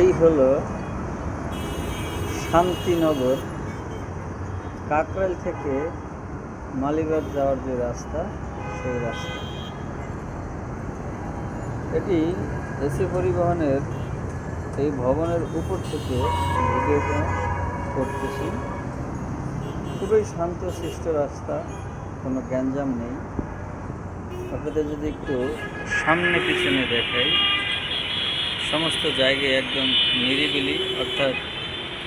এই হলো শান্তিনগর। কাকরাইল থেকে মালিবাগ যাওয়ার যে রাস্তা, সেই রাস্তা। এটি এসি পরিবহনের এই ভবনের উপর থেকে ভিডিওটা করতেছি। খুবই শান্ত শিষ্ট রাস্তা, কোনো গ্যাঞ্জাম নেই। আপনাদের যদি একটু সামনে পিছনে দেখাই। সমস্ত জায়গায় একদম নিরিবিলি, অর্থাৎ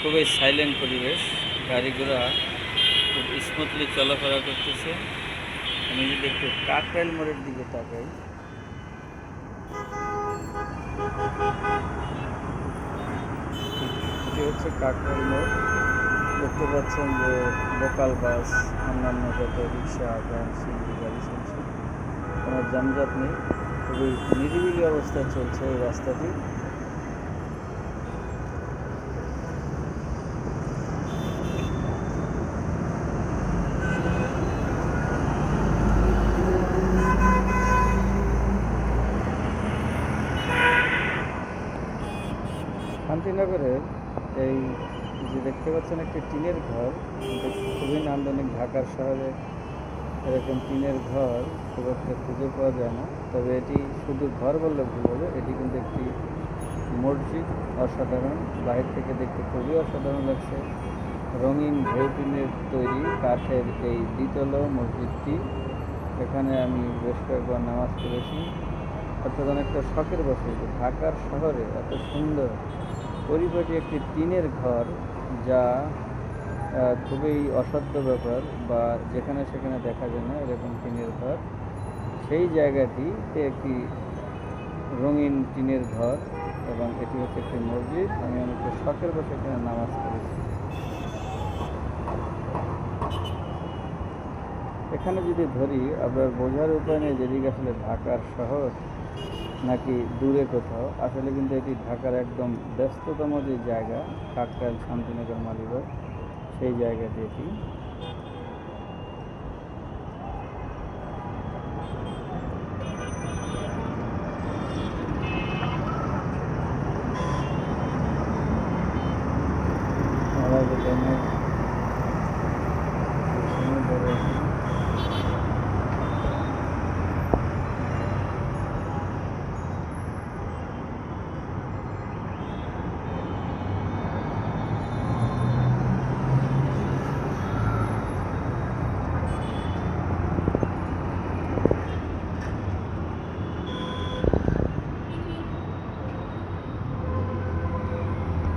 খুবই সাইলেন্ট পরিবেশ। গাড়ি ঘোড়া খুব স্মুথলি চলাফেরা করতেছে। আমি যদি একটু কাকরাইল মোড়ের দিকে তাকাই। এটি হচ্ছে কাকরাইল মোড়। দেখতে পাচ্ছেন যে লোকাল বাস, অন্যান্য যত রিক্সা, ভ্যান গাড়ি চলছে। কোনো যানজট নেই। খুবই নিরিবিলি অবস্থায় চলছে এই রাস্তাটি। শান্তিনগরের এই যে দেখতে পাচ্ছেন একটি টিনের ঘর খুবই নান্দনিক, ঢাকার শহরে এরকম টিনের ঘর, খুব একটা খুঁজে পাওয়া যায় না। তবে এটি শুধু ঘর বললে ভুল হবে, এটি কিন্তু একটি মসজিদ, অসাধারণ। বাইরে থেকে দেখতে খুবই অসাধারণ লাগছে। রঙিন ঢেউ টিনের তৈরি কাঠের এই দ্বিতল মসজিদটি। এখানে আমি বেশ কয়েকবার নামাজ পড়েছি। অর্থাৎ অনেকটা শখের বসে ঢাকার শহরে এত সুন্দর পরিপাটি একটি টিনের ঘর যা খুবই অসাধ্য ব্যাপার বা যেখানে সেখানে দেখা যায় না এরকম টিনের ঘর। সেই জায়গাটিতে একটি রঙিন টিনের ঘর এবং এটি হচ্ছে একটি মসজিদ। আমি অনেকটা শখের বসে এখানে নামাজ পড়েছি। এখানে যদি ধরি, আপনার বোঝার উপায় নেই যেদিকে আসলে ঢাকার শহর। নাকি দূরে কোথাও। আসলে কিন্তু এটি ঢাকার একদম ব্যস্ততম যে জায়গা কাকরাইল শান্তিনগর মালিবাগ, সেই জায়গাটি এটি।